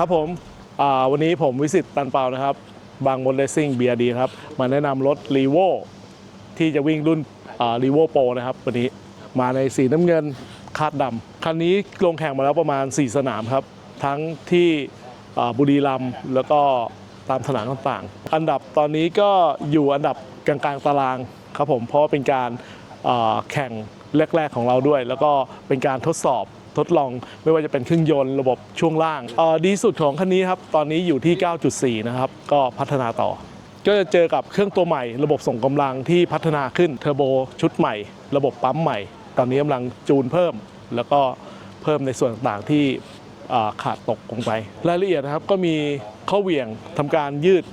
ครับผมวันนี้ผมวิสิตตันเปานะครับ บางมดเลสซิ่งเบียดีครับ มาแนะนำรถรีโวที่จะวิ่งรุ่นรีโวโปรนะครับ วันนี้มาในสีน้ำเงินคาดดำคันนี้ลงแข่งมาแล้วประมาณ 4 สนามครับ ทั้งที่บุรีรัมย์แล้วก็ตามสนามต่างๆ อันดับตอนนี้ก็อยู่อันดับกลางๆตารางครับผมเพราะเป็นการแข่งแรก ๆของเราด้วย แล้วก็เป็นการทดสอบ ทดลองไม่ว่าจะเป็นเครื่องยนต์ระบบช่วงล่างออดีสุดของคันนี้ครับตอนนี้อยู่ที่ 9.4 นะครับ ก็พัฒนาต่อ ก็จะเจอกับเครื่องตัวใหม่ ระบบส่งกำลังที่พัฒนาขึ้นเทอร์โบชุดใหม่ ระบบปั๊มใหม่ ตอนนี้กำลังจูนเพิ่ม แล้วก็เพิ่มในส่วนต่างๆที่ขาดตกลงไป รายละเอียดนะครับก็มีข้อเหวี่ยงทำการยืด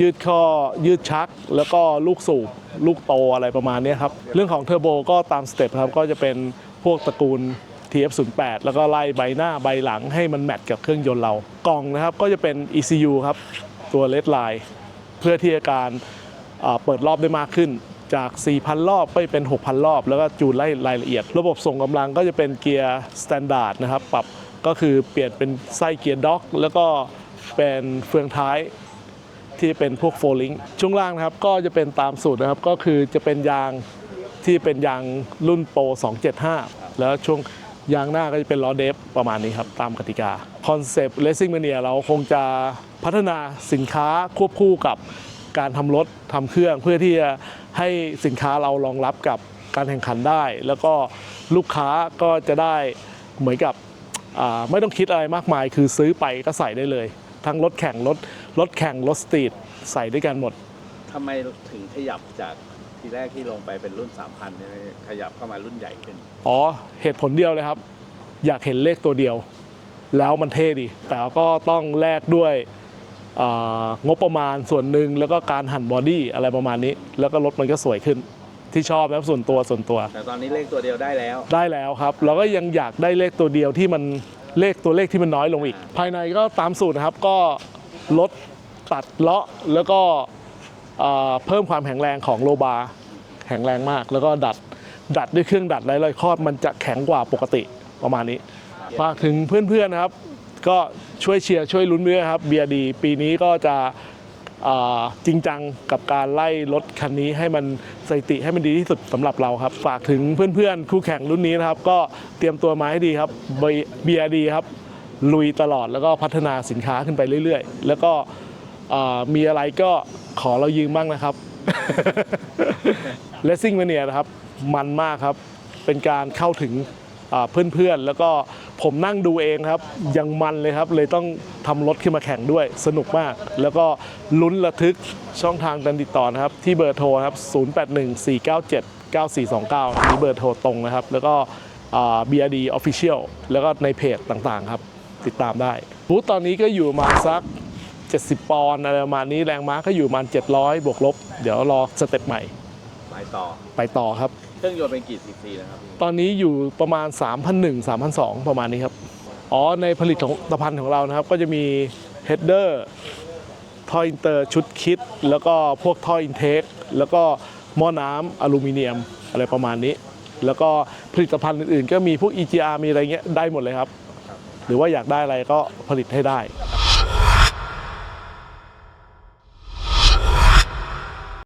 ยืดข้อยืดชัก แล้วก็ลูกสูบลูกโตอะไรประมาณนี้ครับ เรื่องของเทอร์โบก็ตามสเต็ปครับ ก็จะเป็นพวกตระกูล TF08 แล้วก็ไล่ใบหน้าใบหลังให้มันแมทกับเครื่องยนต์เรา กล่องนะครับก็จะเป็น ECU ครับ ตัวเลดไลน์เพื่อที่จะการเปิดรอบได้มากขึ้นจาก 4,000 รอบไปเป็น 6,000 รอบ แล้วก็จูนไล่รายละเอียด ระบบส่งกำลังก็จะเป็นเกียร์สแตนดาร์ดนะครับ ปรับก็คือเปลี่ยนเป็นไส้เกียร์ด็อก แล้วก็เป็นเฟืองท้าย ที่เป็นพวกโฟลิงช่วงล่างนะครับก็จะเป็นตามสูตรนะครับก็คือจะเป็นยางที่เป็นยางรุ่นโปร275 แล้วช่วงยางหน้าก็จะเป็นล้อเดฟประมาณนี้ครับ ตามกติกาคอนเซปต์ Racing Mania เราคงจะพัฒนาสินค้าควบคู่กับการทำรถทำเครื่องเพื่อที่จะให้สินค้าเรารองรับกับการแข่งขันได้ แล้วก็ลูกค้าก็จะได้เหมือนกับไม่ต้องคิดอะไรมากมาย คือซื้อไปก็ใส่ได้เลย ทั้งรถแข่งรถรถแข่งรถสตรีทใส่ด้วยกันหมด ทำไมถึงขยับจากทีแรกที่ลงไปเป็นรุ่น 3,000เนี่ยขยับเข้ามารุ่นใหญ่ขึ้น อ๋อเหตุผลเดียวเลยครับ อยากเห็นเลขตัวเดียว แล้วมันเท่ดี แต่ก็ต้องแลกด้วยอ่างบประมาณส่วนหนึ่งแล้วก็การหั่นบอดี้อะไรประมาณนี้ แล้วก็รถมันก็สวยขึ้นที่ชอบนะครับส่วนตัวส่วนตัว แต่ตอนนี้เลขตัวเดียวได้แล้ว ได้แล้วครับ เราก็ยังอยากได้เลขตัวเดียวที่มัน เลขตัวเลขที่มันน้อยลงอีก ภายในก็ตามสูตรนะครับก็ลดตัดเลาะแล้วก็เพิ่มความแข็งแรงของโลบาร์แข็งแรงมาก แล้วก็ดัดดัดด้วยเครื่องดัดไร้รอยครอบมันจะแข็งกว่าปกติประมาณนี้ฝากถึงเพื่อนๆนะครับ ก็ช่วยเชียร์ช่วยลุ้นด้วยครับเบียดี ปีนี้ก็จะ จริงจังกับการไล่รถคันนี้ให้มันสถิติให้มันดีที่สุดสำหรับเราครับ ฝากถึงเพื่อนๆ คู่แข่งรุ่นนี้นะครับ ก็เตรียมตัวมาให้ดีครับเบียดีครับ ลุยตลอดแล้วก็พัฒนาสินค้าขึ้นไปเรื่อยๆ แล้วก็มีอะไรก็ขอเรายืมบ้างนะครับเลสซิ่งมาเนียนะครับ มันมากครับ เป็นการเข้าถึง เพื่อนๆ แล้วก็ผมนั่งดูเองครับ ยังมันเลยครับ เลยต้องทำรถขึ้นมาแข่งด้วย สนุกมาก แล้วก็ลุ้นระทึกช่องทางการติดต่อนะครับ ที่เบอร์โทรครับ 0814979429มีเบอร์โทรตรงนะครับ แล้วก็อ่า BRD Official แล้วก็ในเพจต่างๆครับ ติดตามได้บูธตอนนี้ก็อยู่มาสัก 70 ปอนด์อะไรประมาณนี้แรงม้าก็อยู่ประมาณ700 บวกลบ เดี๋ยวรอสเต็ปใหม่ ต่อ ไปต่อครับ เครื่องยนต์เป็นกี่ซีซีนะครับตอนนี้อยู่ประมาณ 3,001 3,002 ประมาณนี้ครับ อ๋อ ในผลิตของตภัณฑ์ของเรานะครับ ก็จะมีเฮดเดอร์ท่ออินเตอร์ชุดคิด แล้วก็พวกท่ออินเทคแล้วก็หม้อน้ำอลูมิเนียมอะไรประมาณนี้ แล้วก็ผลิตภัณฑ์อื่นๆ ก็มีพวก EGR มีอะไรเงี้ยได้หมดเลยครับ หรือว่าอยากได้อะไรก็ผลิตให้ได้